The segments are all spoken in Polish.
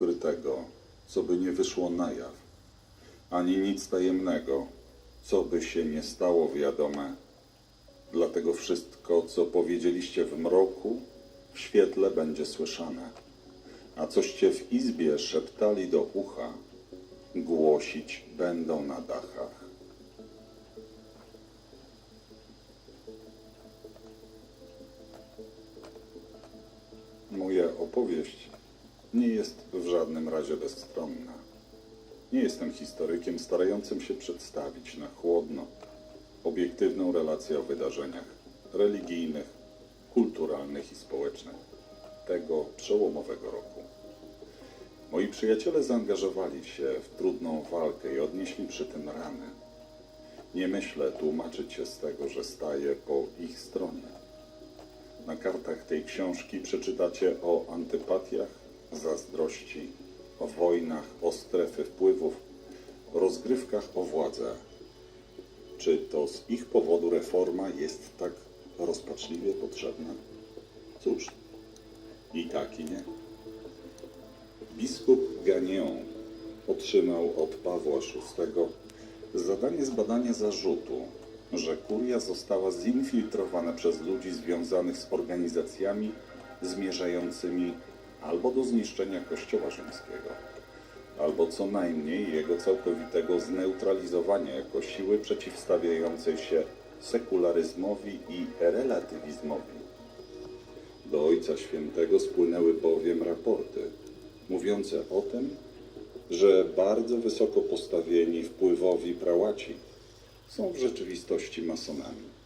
ukrytego, co by nie wyszło na jaw, ani nic tajemnego, co by się nie stało wiadome. Dlatego wszystko, co powiedzieliście w mroku, w świetle będzie słyszane, a coście w izbie szeptali do ucha, głosić będą na dachach. Moja opowieść nie jest w żadnym razie bezstronna. Nie jestem historykiem starającym się przedstawić na chłodno obiektywną relację o wydarzeniach religijnych, kulturalnych i społecznych tego przełomowego roku. Moi przyjaciele zaangażowali się w trudną walkę i odnieśli przy tym rany. Nie myślę tłumaczyć się z tego, że staję po ich stronie. Na kartach tej książki przeczytacie o antypatiach, zazdrości, o wojnach, o strefy wpływów, rozgrywkach o władzę. Czy to z ich powodu reforma jest tak rozpaczliwie potrzebna? Cóż, i tak i nie. Biskup Gagnon otrzymał od Pawła VI zadanie zbadania zarzutu, że kuria została zinfiltrowana przez ludzi związanych z organizacjami zmierzającymi albo do zniszczenia Kościoła Rzymskiego, albo co najmniej jego całkowitego zneutralizowania jako siły przeciwstawiającej się sekularyzmowi i relatywizmowi. Do Ojca Świętego spłynęły bowiem raporty mówiące o tym, że bardzo wysoko postawieni wpływowi prałaci są w rzeczywistości masonami.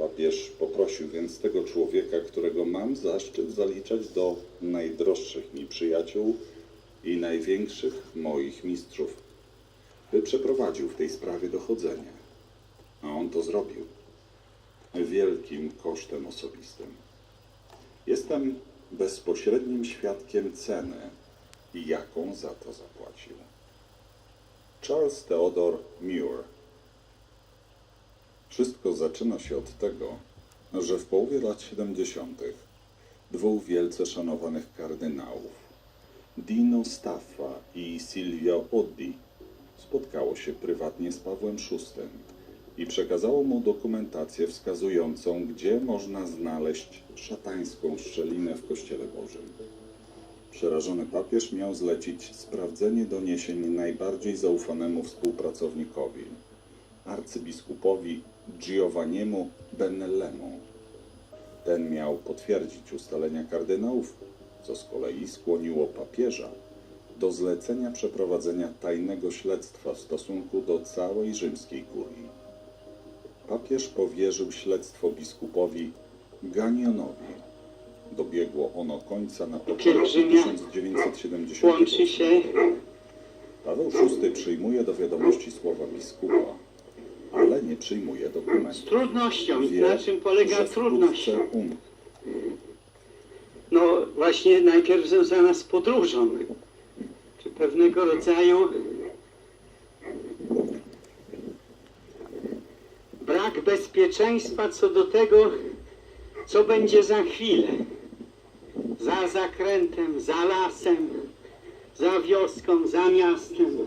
Papież poprosił więc tego człowieka, którego mam zaszczyt zaliczać do najdroższych mi przyjaciół i największych moich mistrzów, by przeprowadził w tej sprawie dochodzenie. A on to zrobił wielkim kosztem osobistym. Jestem bezpośrednim świadkiem ceny, jaką za to zapłacił. Charles Theodore Muir. Wszystko zaczyna się od tego, że w połowie lat 70. dwóch wielce szanowanych kardynałów, Dino Staffa i Silvio Oddi, spotkało się prywatnie z Pawłem VI i przekazało mu dokumentację wskazującą, gdzie można znaleźć szatańską szczelinę w Kościele Bożym. Przerażony papież miał zlecić sprawdzenie doniesień najbardziej zaufanemu współpracownikowi, arcybiskupowi Giovanniemu Benellemu. Ten miał potwierdzić ustalenia kardynałów, co z kolei skłoniło papieża do zlecenia przeprowadzenia tajnego śledztwa w stosunku do całej rzymskiej kurii. Papież powierzył śledztwo biskupowi Ganionowi. Dobiegło ono końca na początku Pielgrzymia 1970 łączy się Paweł VI przyjmuje do wiadomości słowa biskupa, nie przyjmuje z dokumentu. trudnością. Wie, Na czym polega trudność? No właśnie najpierw związana z podróżą, czy pewnego rodzaju brak bezpieczeństwa co do tego, co będzie za chwilę. Za zakrętem, za lasem, za wioską, za miastem.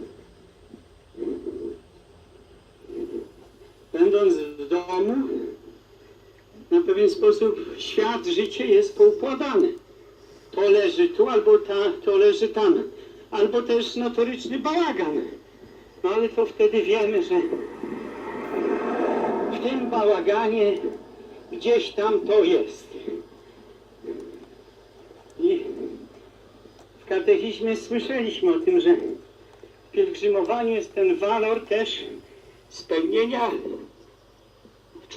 Na pewien sposób świat, życie jest poukładane. To leży tu, albo ta, to leży tam. Albo też notoryczny bałagan. No ale to wtedy wiemy, że w tym bałaganie gdzieś tam to jest. I w katechizmie słyszeliśmy o tym, że w pielgrzymowaniu jest ten walor też spełnienia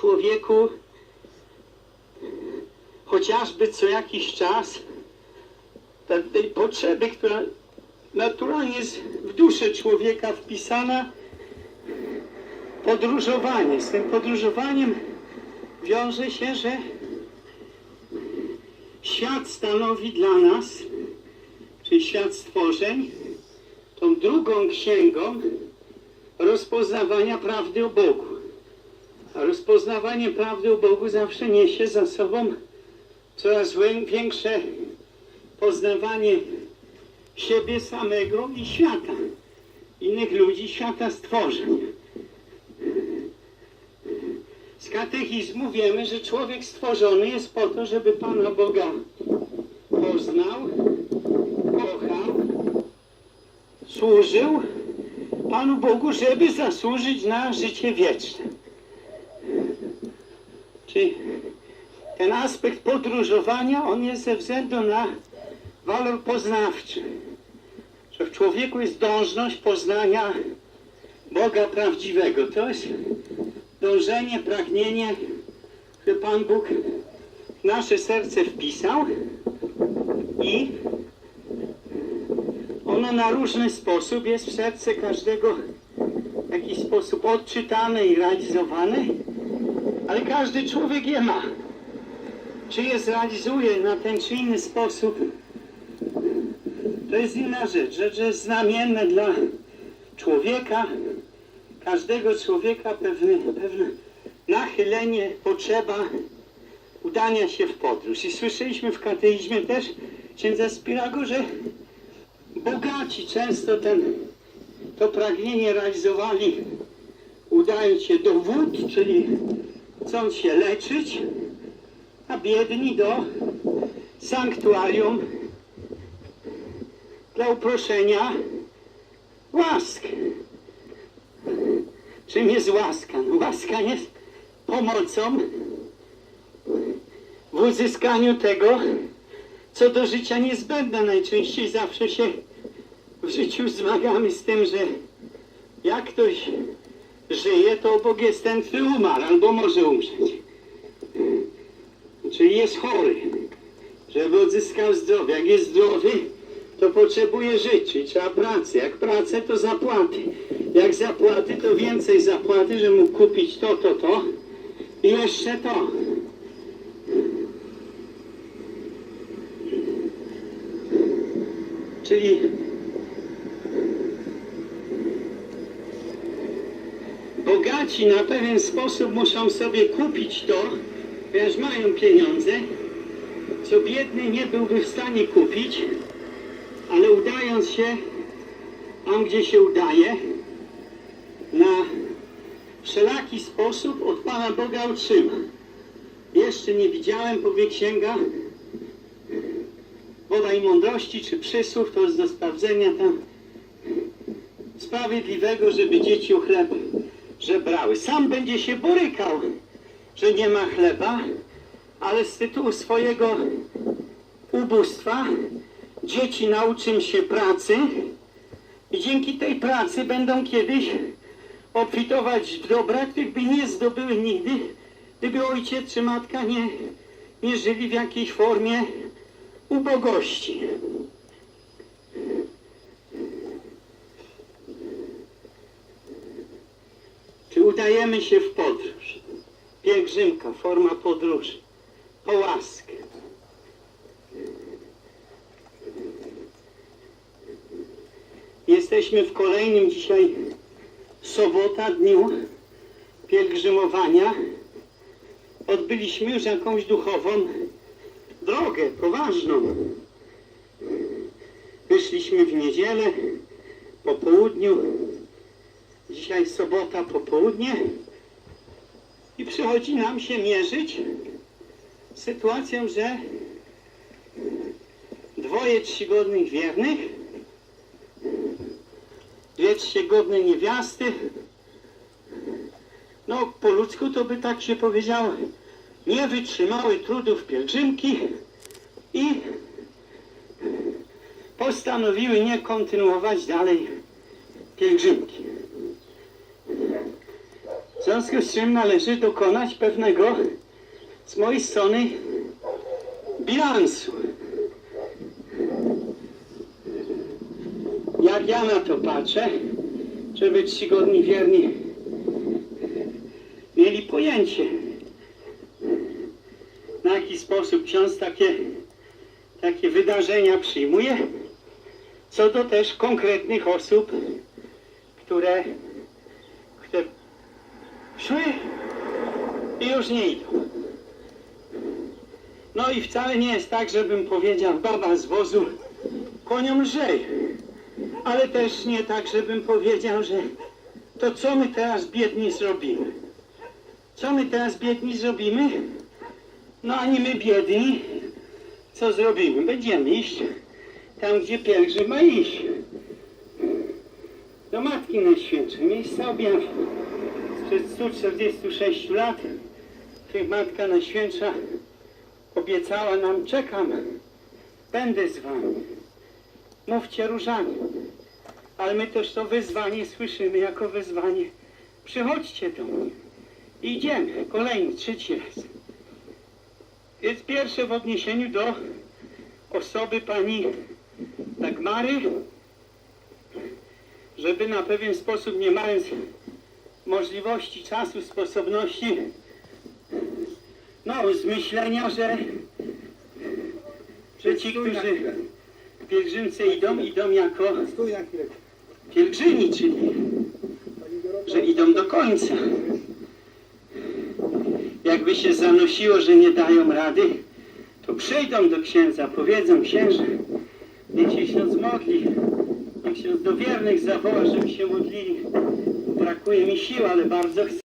człowieku chociażby co jakiś czas pewnej potrzeby, która naturalnie jest w duszę człowieka wpisana, podróżowanie. Z tym podróżowaniem wiąże się, że świat stanowi dla nas, czyli świat stworzeń, tą drugą księgą rozpoznawania prawdy o Bogu. Rozpoznawanie prawdy o Bogu zawsze niesie za sobą coraz wię- większe poznawanie siebie samego i świata. Innych ludzi, świata stworzeń. Z katechizmu wiemy, że człowiek stworzony jest po to, żeby Pana Boga poznał, kochał, służył Panu Bogu, żeby zasłużyć na życie wieczne. Czy ten aspekt podróżowania, on jest ze względu na walor poznawczy. Że w człowieku jest dążność poznania Boga prawdziwego. To jest dążenie, pragnienie, że Pan Bóg w nasze serce wpisał i ono na różny sposób jest w serce każdego w jakiś sposób odczytane i realizowane, ale każdy człowiek je ma. Czy je zrealizuje na ten czy inny sposób, to jest inna rzecz. Rzecz jest znamienne dla człowieka, każdego człowieka pewne, pewne nachylenie, potrzeba udania się w podróż. I słyszeliśmy w kateizmie też księdza Spirago, że bogaci często ten, to pragnienie realizowali udając się do wód, czyli chcąc się leczyć, a biedni do sanktuarium dla uproszenia łask. Czym jest łaska? No, łaska jest pomocą w uzyskaniu tego, co do życia niezbędne. Najczęściej zawsze się w życiu zmagamy z tym, że jak ktoś żyje, to obok jest ten, który umarł albo może umrzeć. Czyli jest chory, żeby odzyskał zdrowie. Jak jest zdrowy, to potrzebuje czyli trzeba pracy. Jak pracę, to zapłaty. Jak zapłaty, to więcej zapłaty, że mógł kupić to, to, to i jeszcze to. Czyli bogaci na pewien sposób muszą sobie kupić to, ponieważ mają pieniądze, co biedny nie byłby w stanie kupić, ale udając się tam, gdzie się udaje, na wszelaki sposób od Pana Boga otrzyma. Jeszcze nie widziałem, powie księga, woda i mądrości, czy przysłów, to jest do sprawdzenia tam sprawiedliwego, żeby dzieci o chleb żebrały. Sam będzie się borykał, że nie ma chleba, ale z tytułu swojego ubóstwa dzieci nauczą się pracy i dzięki tej pracy będą kiedyś obfitować w dobra, których by nie zdobyły nigdy, gdyby ojciec czy matka nie, nie żyli w jakiejś formie ubogości. Udajemy się w podróż? Pielgrzymka, forma podróży, po łaskę. Jesteśmy w kolejnym dzisiaj sobota, dniu pielgrzymowania. Odbyliśmy już jakąś duchową drogę, poważną. Wyszliśmy w niedzielę po południu, dzisiaj sobota po południe i przychodzi nam się mierzyć sytuacją, że dwoje czcigodnych wiernych, dwie czcigodne niewiasty, no po ludzku to by tak się powiedziało, nie wytrzymały trudów pielgrzymki i postanowiły nie kontynuować dalej pielgrzymki. Związku z czym należy dokonać pewnego z mojej strony bilansu. Jak ja na to patrzę, żeby czcigodni wierni mieli pojęcie, na jaki sposób ksiądz takie, takie wydarzenia przyjmuje, co do też konkretnych osób, które szły i już nie idą. No i wcale nie jest tak, żebym powiedział, baba z wozu koniom lżej. Ale też nie tak, żebym powiedział, że to co my teraz biedni zrobimy? Co my teraz biedni zrobimy? No ani my biedni, co zrobimy? Będziemy iść tam, gdzie pielgrzym ma iść. Do Matki Najświętszej, miejsca objawu. Sprzed 146 lat, których Matka Najświętsza obiecała nam, czekam, będę z wami. Mówcie różami. Ale my też to wyzwanie słyszymy jako wyzwanie. Przychodźcie do mnie. Idziemy. Kolejny, trzeci raz. Jest pierwsze w odniesieniu do osoby pani Dagmary, żeby na pewien sposób, nie mając możliwości, czasu, sposobności, no, z myślenia, że, że ci, którzy pielgrzymce idą, idą jako pielgrzymi, czyli że idą do końca. Jakby się zanosiło, że nie dają rady, to przyjdą do księdza, powiedzą księże, niech się ksiądz modli, niech ksiądz do wiernych zawoła, żeby się modlili. Brakuje mi sił, ale bardzo chcę.